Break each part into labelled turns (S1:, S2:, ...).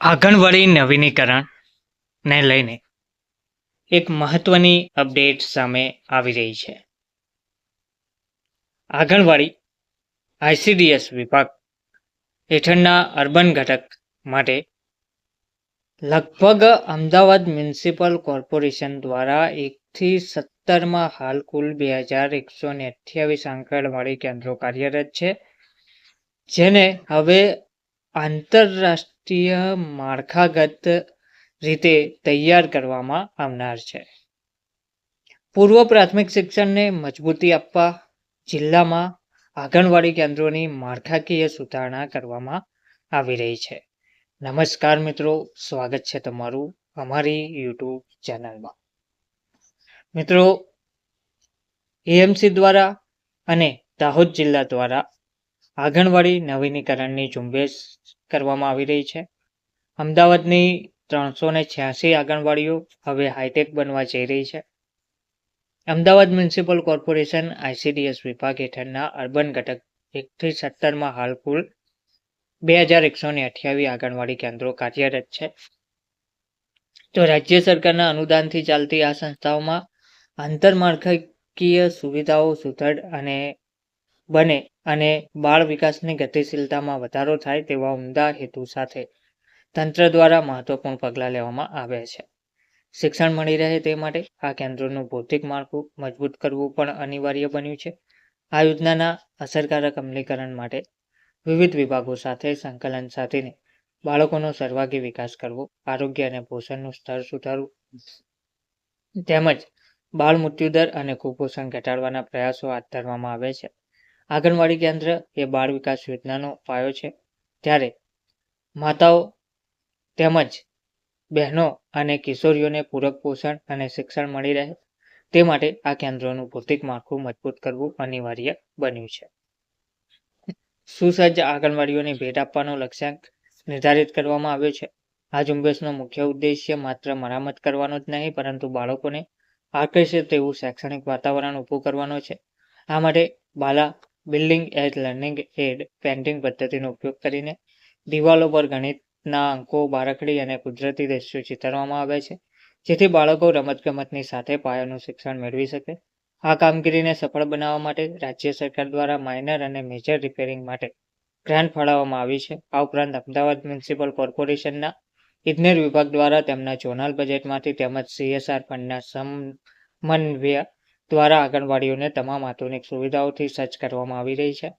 S1: આંગણવાડી નવીનીકરણને લઈને એક મહત્વની અપડેટ સામે આવી રહી છે. આંગણવાડી આઈસીડીએસ વિભાગ હેઠળના અર્બન ઘટક માટે લગભગ અમદાવાદ મ્યુનિસિપલ કોર્પોરેશન દ્વારા એકથી સત્તરમાં હાલ કુલ બે હજાર એકસો ને અઠ્યાવીસ આંગણવાડી કેન્દ્રો કાર્યરત છે, જેને હવે આંતરરાષ્ટ્રીય માળખાગત રીતે તૈયાર કરવામાં આવનાર છે. પૂર્વ પ્રાથમિક શિક્ષણને મજબૂતી આપવા જિલ્લામાં આંગણવાડી કેન્દ્રોની માળખાકીય સુધારણા કરવામાં આવી રહી છે. નમસ્કાર મિત્રો, સ્વાગત છે તમારું અમારી યુટ્યુબ ચેનલમાં. મિત્રો, એએમસી દ્વારા અને દાહોદ જિલ્લા દ્વારા આંગણવાડી નવીનીકરણની ઝુંબેશ કરવામાં આવી રહી છે. અમદાવાદની ત્રણસો ને છ્યાસી આંગણવાડીઓ હવે હાઈટેક બનવા જઈ રહી છે. અમદાવાદ મ્યુનિસિપલ કોર્પોરેશન આઈસીડીએસ વિભાગ હેઠળના અર્બન ઘટક એકથી સત્તરમાં હાલ કુલ બે હજાર એકસો ને અઠ્યાવીસ આંગણવાડી કેન્દ્રો કાર્યરત છે. તો રાજ્ય સરકારના અનુદાનથી ચાલતી આ સંસ્થાઓમાં આંતરમાળખાકીય સુવિધાઓ સુદૃઢ અને બને અને બાળ વિકાસની ગતિશીલતામાં વધારો થાય તેવા ઉમદા હેતુ સાથે તંત્ર દ્વારા મહત્વપૂર્ણ પગલાં લેવામાં આવ્યા છે. શિક્ષણ મળી રહે તે માટે આ કેન્દ્રોનું ભૌતિક માળખું મજબૂત કરવું પણ અનિવાર્ય બન્યું છે. આ યોજનાના અસરકારક અમલીકરણ માટે વિવિધ વિભાગો સાથે સંકલન સાથેને બાળકોનો સર્વાગી વિકાસ કરવો, આરોગ્ય અને પોષણનું સ્તર સુધારવું તેમજ બાળ મૃત્યુદર અને કુપોષણ ઘટાડવાના પ્રયાસો હાથ ધરવામાં આવે છે. આંગણવાડી કેન્દ્ર એ બાળ વિકાસ યોજનાનો પાયો છે. ત્યારે માતાઓ તેમજ બહેનો અને કિશોરીઓને પૂરક પોષણ અને શિક્ષણ મળી રહે તે માટે આ કેન્દ્રોનું ભૌતિક માળખું મજબૂત કરવું અનિવાર્ય બન્યું છે. સુસજ્જ આંગણવાડીઓને ભેટ આપવાનો લક્ષ્યાંક નિર્ધારિત કરવામાં આવ્યો છે. આ ઝુંબેશનો મુખ્ય ઉદ્દેશ્ય માત્ર મરામત કરવાનો જ નહીં, પરંતુ બાળકોને આકર્ષે તેવું શૈક્ષણિક વાતાવરણ ઊભું કરવાનો છે. આ માટે BaLA building aid learning aid painting પદ્ધતિનો ઉપયોગ કરીને દિવાલો પર ગણિતના અંકો બારકડી અને કુદરતી દ્રશ્યો ચિતરવામાં આવે છે, જેથી બાળકો રમતગમતની સાથે પાયાનું શિક્ષણ મેળવી શકે. આ કામગીરીને સફળ બનાવવા માટે રાજ્ય સરકાર દ્વારા માઇનર અને મેજર રિપેરિંગ માટે ગ્રાન્ટ ફાળવવામાં આવી છે. આ ઉપરાંત અમદાવાદ મ્યુનિસિપલ કોર્પોરેશનના ઇજનેર વિભાગ દ્વારા તેમના ઝોનલ બજેટમાંથી તેમજ સીએસઆર ફંડના સમન્વય દ્વારા આંગણવાડીઓને તમામ આધુનિક સુવિધાઓથી સજ્જ કરવામાં આવી રહી છે.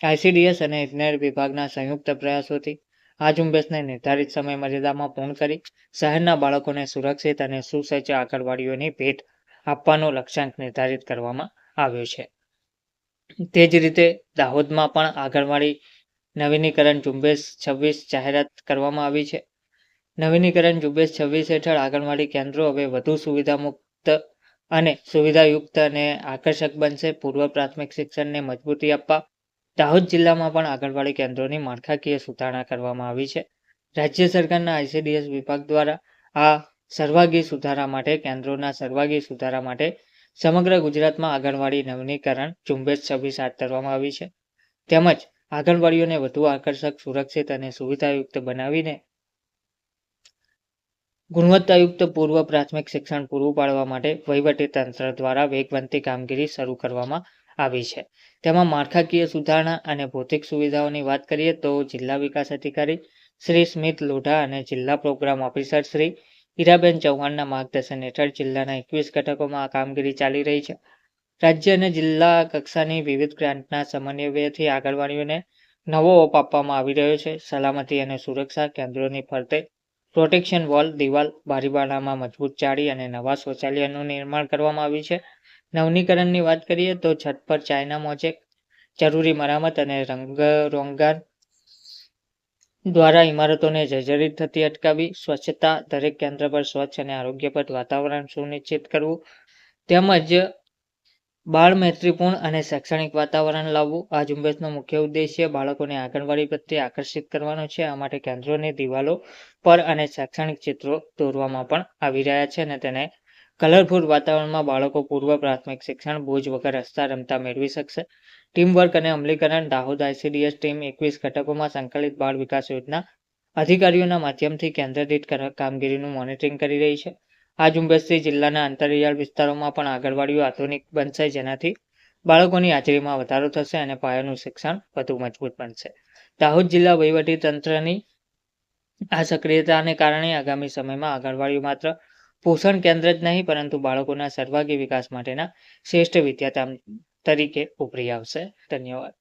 S1: આઈસીડીએસ અને ઇજનેર વિભાગના સંયુક્ત પ્રયાસોથી આ ઝુંબેશને નિર્ધારિત સમય મર્યાદામાં પૂર્ણ કરી શહેરના બાળકોને સુરક્ષિત અને સુસજ્જ આંગણવાડીઓની ભેટ આપવાનો લક્ષ્યાંક નિર્ધારિત કરવામાં આવ્યો છે. તે જ રીતે દાહોદમાં પણ આંગણવાડી નવીનીકરણ ઝુંબેશ છવ્વીસ જાહેરાત કરવામાં આવી છે. નવીનીકરણ ઝુંબેશ છવ્વીસ હેઠળ આંગણવાડી કેન્દ્રો હવે વધુ સુવિધા મુક્ત અને સુવિધાયુક્ત અને આકર્ષક બનશે પૂર્વ પ્રાથમિક શિક્ષણને મજબૂતી આપવા. દાહોદ જિલ્લામાં પણ આંગણવાડી કેન્દ્રોની માળખાકીય સુધારણા કરવામાં આવી છે. રાજ્ય સરકારના આઈસીડીએસ વિભાગ દ્વારા આ સર્વાગી સુધારા માટે, કેન્દ્રોના સર્વાગી સુધારા માટે સમગ્ર ગુજરાતમાં આંગણવાડી નવીનીકરણ ઝુંબેશ છવ્વીસ હાથ ધરવામાં આવી છે. તેમજ આંગણવાડીઓને વધુ આકર્ષક, સુરક્ષિત અને સુવિધાયુક્ત બનાવીને ગુણવત્તાયુક્ત પૂર્વ પ્રાથમિક શિક્ષણ પૂરું પાડવા માટે વહીવટી તંત્ર દ્વારા વેગવંતી કામગીરી શરૂ કરવામાં આવી છે. તેમાં માળખાકીય સુધારણા અને ભૌતિક સુવિધાઓની વાત કરીએ તો જિલ્લા વિકાસ અધિકારી શ્રી સ્મિત લોઢા અને જિલ્લા પ્રોગ્રામ ઓફિસર શ્રી હીરાબેન ચૌહાણના માર્ગદર્શન હેઠળ જિલ્લાના એકવીસ ઘટકોમાં આ કામગીરી ચાલી રહી છે. રાજ્ય અને જિલ્લા કક્ષાની વિવિધ ગ્રાન્ટના સમન્વયથી આંગણવાડીઓને નવો ઓપ આપવામાં આવી રહ્યો છે. સલામતી અને સુરક્ષા કેન્દ્રોની ફરતે પ્રોટેક્શન વોલ, દિવાલ બારીબારણામાં મજબૂત જાળી અને નવા શૌચાલયનું નિર્માણ કરવામાં આવ્યું છે. નવનીકરણની વાત કરીએ તો છત પર ચાઇના મોજેક, જરૂરી મરામત અને રંગરોંગા દ્વારા ઇમારતોને જર્જરિત થતી અટકાવી, સ્વચ્છતા દરેક કેન્દ્ર પર સ્વચ્છ અને આરોગ્યપ્રદ વાતાવરણ સુનિશ્ચિત કરવું. તેમજ બાળ મૈત્રીપૂર્ણ અને શૈક્ષણિક વાતાવરણ લાવવું આ ઝુંબેશનો મુખ્ય ઉદ્દેશ્ય બાળકોને આંગણવાડી પ્રત્યે આકર્ષિત કરવાનો છે. આ માટે કેન્દ્રોની દિવાલો પર અને શૈક્ષણિક ચિત્રો દોરવામાં પણ આવી રહ્યા છે અને તેને કલરફુલ વાતાવરણમાં બાળકો પૂર્વ પ્રાથમિક શિક્ષણ બોજ વગર હસતા રમતા મેળવી શકશે. ટીમ વર્ક અને અમલીકરણ, દાહોદ આઈસીડીએસ ટીમ એકવીસ ઘટકોમાં સંકલિત બાળ વિકાસ યોજના અધિકારીઓના માધ્યમથી કેન્દ્ર દીઠ કામગીરીનું મોનિટરિંગ કરી રહી છે. આ ઝુંબેશથી જિલ્લાના અંતરિયાળ વિસ્તારોમાં પણ આંગણવાડીઓ આધુનિક બનશે જેનાથી બાળકોની હાજરીમાં વધારો થશે અને પાયાનું શિક્ષણ વધુ મજબૂત બનશે. દાહોદ જિલ્લા વહીવટી તંત્રની આ સક્રિયતાને કારણે આગામી સમયમાં આંગણવાડીઓ માત્ર પોષણ કેન્દ્ર જ નહીં, પરંતુ બાળકોના સર્વાંગી વિકાસ માટેના શ્રેષ્ઠ વિદ્યાધામ તરીકે ઉભરી આવશે. ધન્યવાદ.